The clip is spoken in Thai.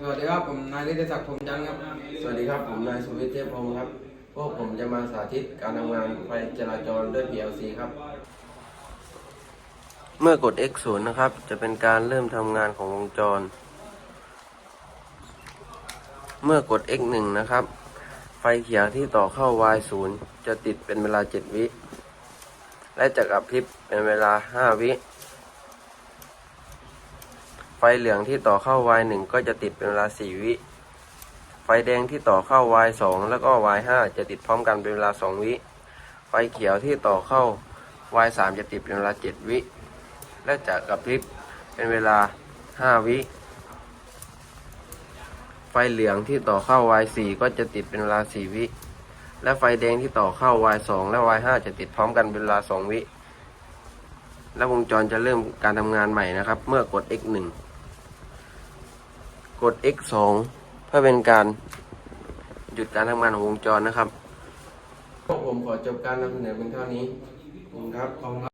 สวัสดีครับผมนายฤทธิศักดิ์พรหมจันทร์ครับ สวัสดีครับผมนายสุวิทย์เทพพงศ์ครับ พวกผมจะมาสาธิตการทำงานไฟจราจรด้วย PLC ครับ เมื่อกด X 0 นะครับ จะเป็นการเริ่มทำงานของวงจร เมื่อกด X 1 นะครับ ไฟเขียวที่ต่อเข้า Y 0 จะติดเป็นเวลา 7 วิ และจะกระพริบเป็นเวลา 5 วิ ไฟเหลืองที่ต่อเข้า Y 1ก็จะติดเป็นเวลา4วิ ไฟแดงที่ต่อเข้า Y 2แล้วก็ Y 5จะติดพร้อมกันเป็นเวลา2วิ ไฟเขียวที่ต่อเข้า Y 3จะติดเป็นเวลา7วิ และจะกระพริบเป็นเวลา5วิ ไฟเหลืองที่ต่อเข้า Y 4ก็จะติดเป็นเวลา4วิ และไฟแดงที่ต่อเข้า Y 2และ Y 5จะติดพร้อมกันเป็นเวลา2วิและวงจรจะเริ่มการทำงานใหม่นะครับ เมื่อกด X 1 กด X 2เพื่อเป็นการหยุดการทำงานของวงจรนะครับพวกผมขอจบการนำเสนอเพียงเท่านี้ขอบคุณครับ